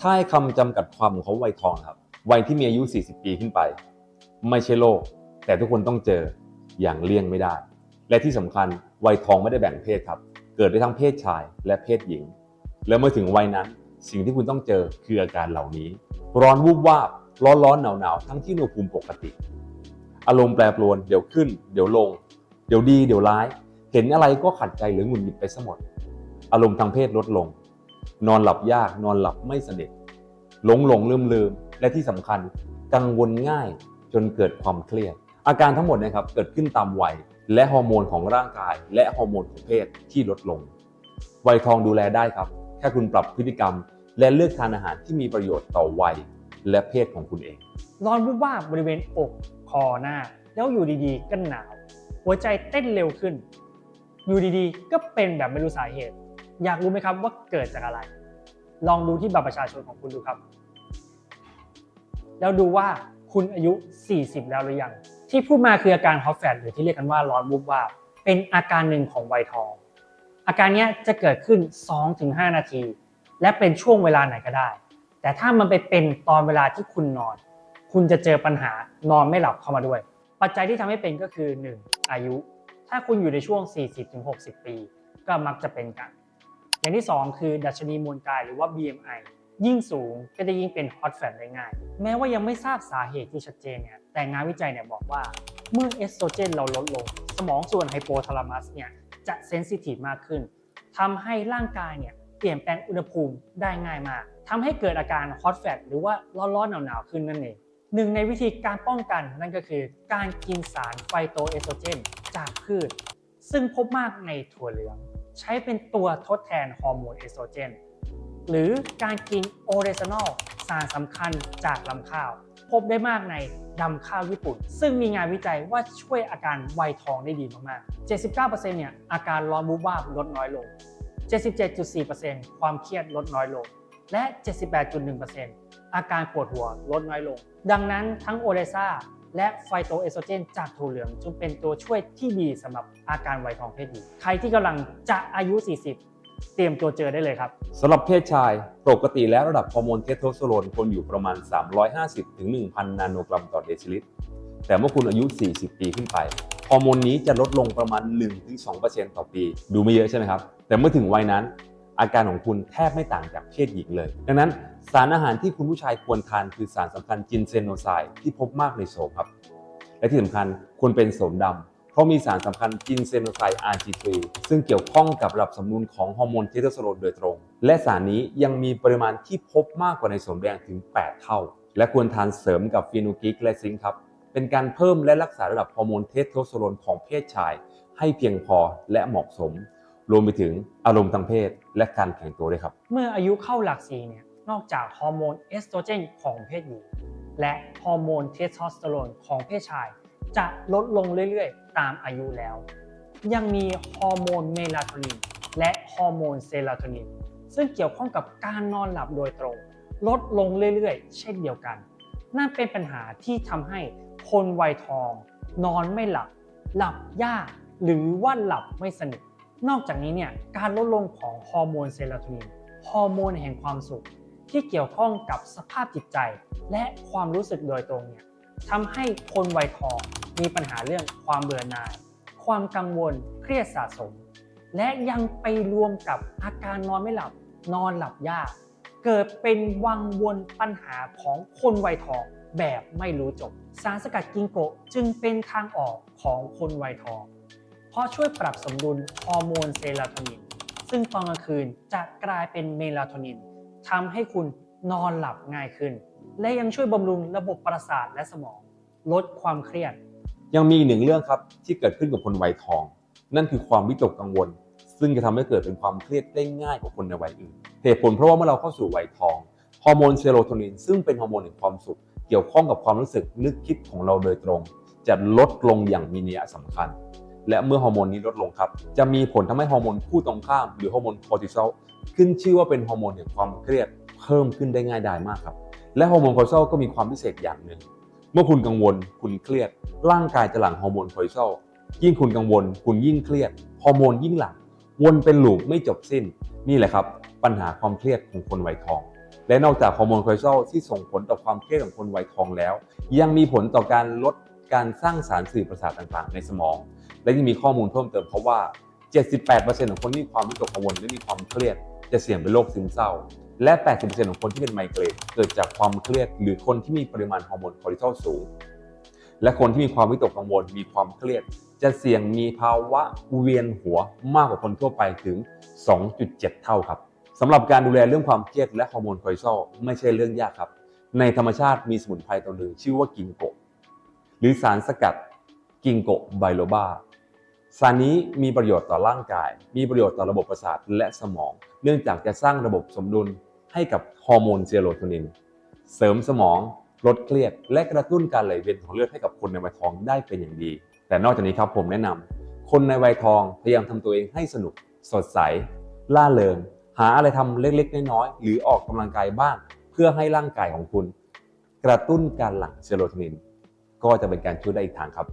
ถ้าให้คำจำกัดความของเขาวัยทองครับ วัยที่มีอายุ 40 ปีขึ้นไป ไม่ใช่โรคแต่ทุกคนต้องเจออย่างเลี่ยงไม่ได้ และที่สำคัญวัยทองไม่ได้แบ่งเพศครับ เกิดได้ทั้งเพศชายและเพศหญิง แล้วเมื่อถึงวัยนั้น สิ่งที่คุณต้องเจอคืออาการเหล่านี้ ร้อนวูบวาบร้อนร้อนหนาวหนาวทั้งที่อุณหภูมิปกติ อารมณ์แปรปรวน เดี๋ยวขึ้น เดี๋ยวลง เดี๋ยวดี เดี๋ยวร้าย เห็นอะไรก็ขัดใจหรือหงุดหงิดไปซะหมด อารมณ์ทางเพศลดลง นอนหลับยาก นอนหลับไม่สนิทหลงหลงลืมลืมและที่สำคัญกังวลง่ายจนเกิดความเครียด อาการทั้งหมดนะครับเกิดขึ้นตามวัยและฮอร์โมนของร่างกาย และฮอร์โมนของเพศที่ลดลง วัยทองดูแลได้ครับแค่คุณปรับพฤติกรรม และเลือกทานอาหารที่มีประโยชน์ต่อวัยและเพศของคุณเองร้อนวุบวาบบริเวณอกคอหน้า แล้วอยู่ดีๆ ก็หนาว หัวใจเต้นเร็วขึ้น อยู่ดีๆ ก็เป็นแบบไม่รู้สาเหตุ อยากรู้ไหมครับว่าเกิดจากอะไร ลองดูที่บัตรประชาชนของคุณดูครับ แล้วดูว่าคุณอายุ 40 แล้วหรือยัง ที่พูดมาคืออาการฮอตแฟตหรือที่เรียกกันว่าร้อนวุบวาบเป็นอาการหนึ่งของวัยทอง อาการนี้จะเกิดขึ้น 2-5 นาที และเป็นช่วงเวลาไหนก็ได้ แต่ถ้ามันไปเป็นตอนเวลาที่คุณนอน คุณจะเจอปัญหานอนไม่หลับเข้ามาด้วย ปัจจัยที่ทำให้เป็นก็คือ 1. อายุ ถ้าคุณอยู่ในช่วง 40-60 ปี ก็มักจะเป็นกัน อย่างที่ 2 คือดัชนีมวลกายหรือว่า BMI ยิ่งสูงก็จะยิ่งเป็นฮอตแฟตได้ง่าย แม้ว่ายังไม่ทราบสาเหตุที่ชัดเจนเนี่ยแต่งานวิจัยเนี่ยบอกว่าเมื่อเอสโตรเจนเราลดลง สมองส่วนไฮโปทาลามัสเนี่ยจะเซนซิทีฟมากขึ้นทำให้ร่างกายเนี่ยเปลี่ยนแปลงอุณหภูมิได้ง่ายมากทำให้เกิดอาการฮอตแฟตหรือว่าร้อนๆหนาวๆขึ้นนั่นเองหนึ่งในวิธีการป้องกันนั่นก็คือการกินสารไฟโตเอสโตรเจนจากพืช ซึ่งพบมากในถั่วเหลือง ใช้เป็นตัวทดแทนฮอร์โมนเอสโตรเจน หรือการกินโอเรซานอลสารสำคัญจากลำข้าว พบได้มากในดำข้าวญี่ปุ่น ซึ่งมีงานวิจัยว่าช่วยอาการวัยทองได้ดีมากๆ 79%เนี่ยอาการร้อนวูบวาบลดน้อยลง 77.4%ความเครียดลดน้อยลง และ 78.1% อาการปวดหัวลดน้อยลง ดังนั้นทั้งโอเรซาและไฟโตเอสโตรเจนจากถั่วเหลืองจึงเป็นตัวช่วยที่ดีสำหรับอาการวัยทองเพศหญิงใครที่กำลังจะอายุ 40 เตรียมตัวเจอได้เลยครับ สำหรับเพศชายปกติแล้วระดับฮอร์โมนเทสโทสเตอโรนควรอยู่ประมาณ 350ถึง1,000 นาโนกรัมต่อเดซิลิตร แต่เมื่อคุณอายุ 40 ปีขึ้นไปฮอร์โมนนี้จะลดลงประมาณ 1-2%ต่อปี ดูไม่เยอะใช่ไหมครับ แต่เมื่อถึงวัยนั้น อาการของคุณแทบไม่ต่างจากเพศหญิงเลย ดังนั้น สารอาหารที่คุณผู้ชายควรทานคือสารสำคัญจินเซโนไซด์ที่พบมากในโสมครับ และที่สำคัญควรเป็นโสมดำเพราะมีสารสำคัญจินเซโนไซด์ RG3 ซึ่งเกี่ยวข้องกับระดับสมดุลของฮอร์โมนเทสโทสเตอโรนโดยตรง และสารนี้ยังมีปริมาณที่พบมากกว่าในโสมแดงถึง 8 เท่า และควรทานเสริมกับฟีนูกิกและซิงค์ครับเป็นการเพิ่มและรักษาระดับฮอร์โมนเทสโทสเตอโรนของเพศชาย ให้เพียงพอและเหมาะสม รวมไปถึงอารมณ์ทางเพศและการแข่งตัวด้วยครับ เมื่ออายุเข้าหลักสี่เนี่ย นอกจากฮอร์โมนเอสโตรเจนของเพศหญิง และฮอร์โมนเทสโทสเตอโรนของเพศชาย จะลดลงเรื่อยๆ ตามอายุแล้ว ยังมีฮอร์โมนเมลาโทนินและฮอร์โมนเซโรโทนินซึ่งเกี่ยวข้องกับการนอนหลับโดยตรง ลดลงเรื่อยๆ เช่นเดียวกัน นั่นเป็นปัญหาที่ทำให้คนวัยทอง นอนไม่หลับ หลับยากหรือว่าหลับไม่สนิทนอกจากนี้เนี่ยการลดลงของฮอร์โมนเซโรโทนินฮอร์โมนแห่งความสุข ที่เกี่ยวข้องกับสภาพจิตใจ และความรู้สึกโดยตรงเนี่ยทำให้คนวัยทองมีปัญหาเรื่องความเบื่อหน่าย ความกังวลเครียดสะสม และยังไปรวมกับอาการนอนไม่หลับ นอนหลับยาก เกิดเป็นวังวนปัญหาของคนวัยทองแบบไม่รู้จบ สารสกัดกิงโกะจึงเป็นทางออกของคนวัยทอง เพราะช่วยปรับสมดุลฮอร์โมนเซโรโทนิน ซึ่งตอนกลางคืนจะกลายเป็นเมลาโทนิน ทำให้คุณนอนหลับง่ายขึ้น และยังช่วยบำรุงระบบประสาทและสมอง ลดความเครียด ยังมีอีกหนึ่งเรื่องครับที่เกิดขึ้นกับคนวัยทอง นั่นคือความวิตกกังวล ซึ่งจะทำให้เกิดเป็นความเครียดได้ง่ายกว่าคนในวัยอื่นเหตุผลเพราะว่าเมื่อเราเข้าสู่วัยทองฮอร์โมนเซโรโทนินซึ่งเป็นฮอร์โมนแห่งความสุขเกี่ยวข้องกับความรู้สึกนึกคิดของเราโดยตรง จะลดลงอย่างมีนัยสำคัญ และเมื่อฮอร์โมนนี้ลดลงครับ จะมีผลทำให้ฮอร์โมนคู่ตรงข้ามหรือฮอร์โมนคอร์ติซอลขึ้นชื่อว่าเป็นฮอร์โมนแห่งความเครียดเพิ่มขึ้นได้ง่ายดายมากครับ และฮอร์โมนคอร์ติซอลก็มีความพิเศษอย่างหนึ่ง เมื่อคุณกังวล คุณเครียด ร่างกายจะหลั่งฮอร์โมนคอร์ติซอลยิ่งคุณกังวล คุณยิ่งเครียดฮอร์โมนยิ่งหลั่งวนเป็นลูปไม่จบสิ้นนี่แหละครับ ปัญหาความเครียดของคนวัยทอง และนอกจากฮอร์โมนคอร์ติซอลที่ส่งผลต่อความเครียดของคนวัยทองแล้ว ยังมีผลต่อการลดการสร้างสารสื่อประสาทต่างๆ ในสมอง และยังมีข้อมูลเพิ่มเติมเพราะว่า 78%ของคนที่มีความวิตกกังวลและมีความเครียด จะเสี่ยงเป็นโรคซึมเศร้า และ 80%ของคนที่เป็นไมเกรนเกิดจากความเครียด หรือคนที่มีปริมาณฮอร์โมนคอร์ติซอลสูง และคนที่มีความวิตกกังวล มีความเครียด จะเสี่ยงมีภาวะเวียนหัวมากกว่าคนทั่วไปถึง 2.7 เท่าครับสำหรับการดูแลเรื่องความเครียดและฮอร์โมนคอร์ติซอลไม่ใช่เรื่องยากครับ ในธรรมชาติมีสมุนไพรตัวหนึ่งชื่อว่ากิงโกะหรือสารสกัด กิงโกะไบโลบาสารนี้มีประโยชน์ต่อร่างกาย มีประโยชน์ต่อระบบประสาทและสมอง เนื่องจากจะสร้างระบบสมดุลให้กับฮอร์โมนเซโรโทนิน เสริมสมอง ลดเครียด และกระตุ้นการไหลเวียนของเลือดให้กับคนในวัยทองได้เป็นอย่างดี แต่นอกจากนี้ครับผมแนะนำคนในวัยทองพยายามทำตัวเองให้สนุก สดใส ล่าเริง หาอะไรทำเล็กๆ น้อยๆ หรือออกกำลังกายบ้าง เพื่อให้ร่างกายของคุณ กระตุ้นการหลั่งเซโรโทนิน ก็จะเป็นการช่วยได้อีกทางครับ